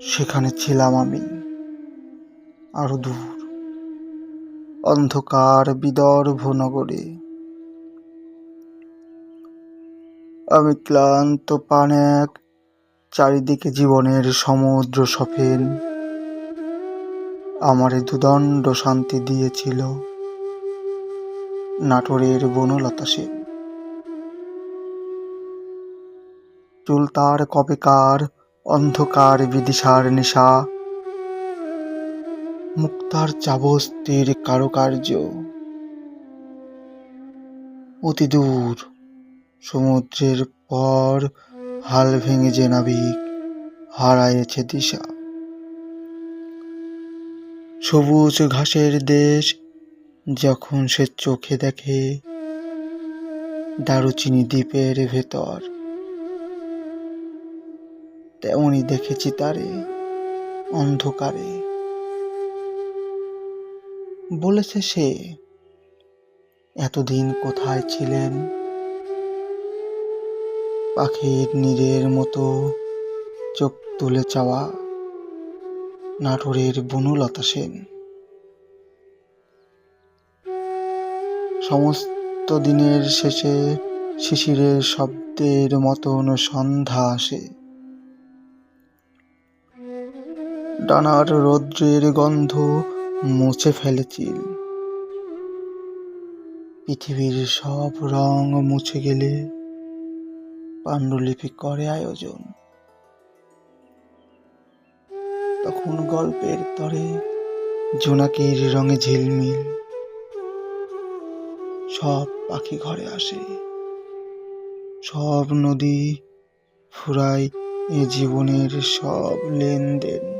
সেখানে ছিলাম আমি। আরও দূর, অন্ধকার বিদর্ভ নগরে আমি ক্লান্ত পান এক চারিদিকে জীবনের সমুদ্র সফেন। আমারে দুদণ্ড শান্তি দিয়েছিল নাটোরের বনলতা সেন। চুল তার কবেকার অন্ধকার বিদিশার নেশা, মুক্তার চাবস্তির কারুকার্য। অতি দূর সমুদ্রের পর হাল ভেঙে যে নাবিক হারায়েছে দিশা। সবুজ ঘাসের দেশ যখন সে চোখে দেখে, দারুচিনি দ্বীপের ভেতর তেমনি দেখেছি তারে, অন্ধকারে। বলেছে সে, এতদিন কোথায় ছিলেন? পাখির নীরের মতো চোখ তুলে চাওয়া নাটোরের বনলতা সেন। সমস্ত দিনের শেষে শিশিরের শব্দের মতন সন্ধ্যা আসে। ডানার রৌদ্রের গন্ধ মুছে ফেলেছিল। পৃথিবীর সব রং মুছে গেলে পাণ্ডুলিপি করে আয়োজন। তখন গল্পের তরে জোনাকির রঙে ঝিলমিল, সব পাখি ঘরে আসে। সব নদী ফুরায় এ জীবনের সব লেনদেন।